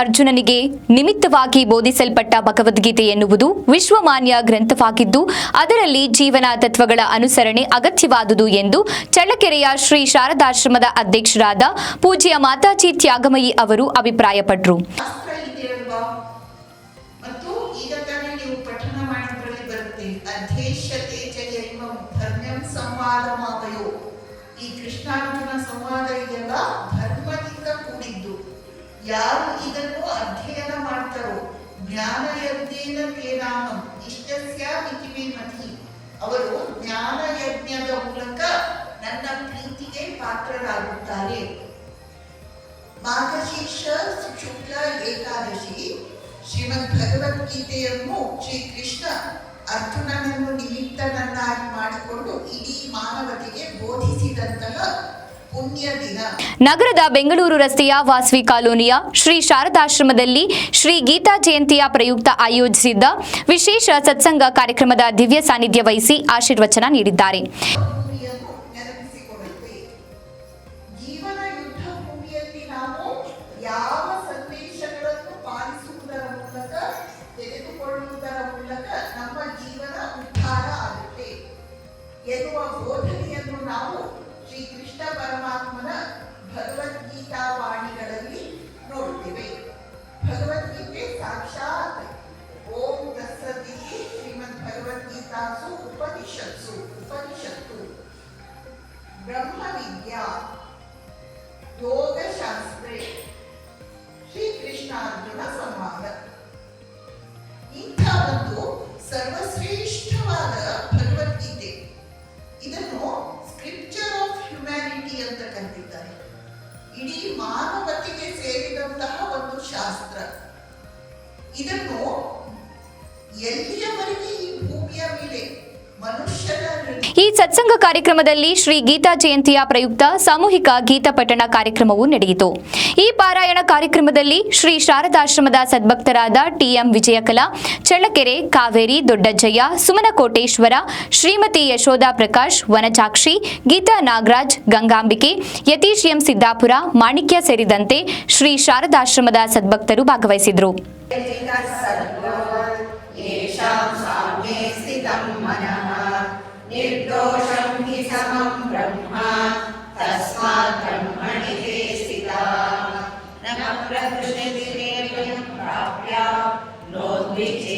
ಅರ್ಜುನನಿಗೆ ನಿಮಿತ್ತವಾಗಿ ಬೋಧಿಸಲ್ಪಟ್ಟ ಭಗವದ್ಗೀತೆ ಎನ್ನುವುದು ವಿಶ್ವಮಾನ್ಯ ಗ್ರಂಥವಾಗಿದ್ದು, ಅದರಲ್ಲಿ ಜೀವನ ತತ್ವಗಳ ಅನುಸರಣೆ ಅಗತ್ಯವಾದುದು ಎಂದು ಚಳ್ಳಕೆರೆಯ ಶ್ರೀ ಶಾರದಾಶ್ರಮದ ಅಧ್ಯಕ್ಷರಾದ ಪೂಜ್ಯ ಮಾತಾಜಿ ತ್ಯಾಗಮಯಿ ಅವರು ಅಭಿಪ್ರಾಯಪಟ್ಟರು ಈ ಕೃಷ್ಣಾರ್ಜುನ ಸಂವಾದ ಇದೆಯಲ್ಲ? ಯಾರು ಇದನ್ನು ಅಧ್ಯಯನ ಮಾಡ್ತಾರೋ? ಜ್ಞಾನ ಯಜ್ಞೇನ ತೇನಾಮಂ ಇಷ್ಟಸ್ಯ ಮಿತಿಮೇ ಮತಿ. ಅವರು ಜ್ಞಾನ ಯಜ್ಞದ ಮೂಲಕ ನನ್ನ ಪ್ರೀತಿಗೆ ಪಾತ್ರರಾಗುತ್ತಾರೆ. ಮಾರ್ಗಶೀರ್ಷ ಶುಕ್ಲ ಏಕಾದಶಿ. ಶ್ರೀಮದ್ ಭಗವದ್ಗೀತೆಯನ್ನು ಶ್ರೀಕೃಷ್ಣ ಅರ್ಜುನನನ್ನು ನಿಮಿತ್ತನನ್ನಾಗಿ ಮಾಡಿಕೊಂಡು ಇಡೀ ಮಾನವತೆಗೆ ಬೋಧಿಸಿದಂತಹ ನಗರದ ಬೆಂಗಳೂರು ರಸ್ತೆಯ ವಾಸವಿ ಕಾಲೋನಿಯ ಶ್ರೀ ಶಾರದಾಶ್ರಮದಲ್ಲಿ ಶ್ರೀ ಗೀತಾ ಜಯಂತಿಯ ಪ್ರಯುಕ್ತ ಆಯೋಜಿಸಿದ್ದ ವಿಶೇಷ ಸತ್ಸಂಗ ಕಾರ್ಯಕ್ರಮದ ದಿವ್ಯ ಸಾನ್ನಿಧ್ಯ ವಹಿಸಿ ಆಶೀರ್ವಚನ ನೀಡಿದ್ದಾರೆ. ಎನ್ನುವ ಬೋಧನೆಯನ್ನು ಜೀವನ ಭಗವದ್ಗೀತೆ ಸಾಕ್ಷಾತ್ ಓಂ ತತ್ಸದಿ ಶ್ರೀಮದ್ ಭಗವದ್ಗೀತಾಸು ಉಪನಿಷತ್ಸು ಉಪನಿಷತ್ತು ಬ್ರಹ್ಮವಿದ್ಯಾ ಯೋಗಶಾಸ್ತ್ರೇ ಶ್ರೀಕೃಷ್ಣಾರ್ಜುನ ಸಂವಾದ ಇಂಥ ಒಂದು ಸರ್ವಶ್ರೇಷ್ಠವಾದ ಭಗವದ್ಗೀತೆ. ಇದನ್ನು ಸ್ಕ್ರಿಪ್ಚರ್ ಆಫ್ ಹ್ಯುಮ್ಯಾನಿಟಿ ಅಂತ ಕರೆದಿದ್ದಾರೆ ಇಡೀ ಮಾನವತೆಗೆ ಸೇರಿದ ಇದನ್ನು ಈ ಸತ್ಸಂಗ ಕಾರ್ಯಕ್ರಮದಲ್ಲಿ ಶ್ರೀ ಗೀತಾ ಜಯಂತಿಯ ಪ್ರಯುಕ್ತ ಸಾಮೂಹಿಕ ಗೀತ ಪಠಣ ಕಾರ್ಯಕ್ರಮವು ನಡೆಯಿತು. ಈ ಪಾರಾಯಣ ಕಾರ್ಯಕ್ರಮದಲ್ಲಿ ಶ್ರೀ ಶಾರದಾಶ್ರಮದ ಸದ್ಭಕ್ತರಾದ ಟಿಎಂ ವಿಜಯಕಲಾ, ಚಳ್ಳಕೆರೆ, ಕಾವೇರಿ, ದೊಡ್ಡಜ್ಜಯ್ಯ, ಸುಮನಕೋಟೇಶ್ವರ, ಶ್ರೀಮತಿ ಯಶೋಧ ಪ್ರಕಾಶ್ ವನಚಾಕ್ಷಿ ಗೀತಾ ನಾಗರಾಜ್, ಗಂಗಾಂಬಿಕೆ, ಯತೀಶ್ ಎಂ. ಸಿದ್ದಾಪುರ, ಮಾಣಿಕ್ಯ ಸೇರಿದಂತೆ ಶ್ರೀ ಶಾರದಾಶ್ರಮದ ಸದ್ಭಕ್ತರು ಭಾಗವಹಿಸಿದರು. হবে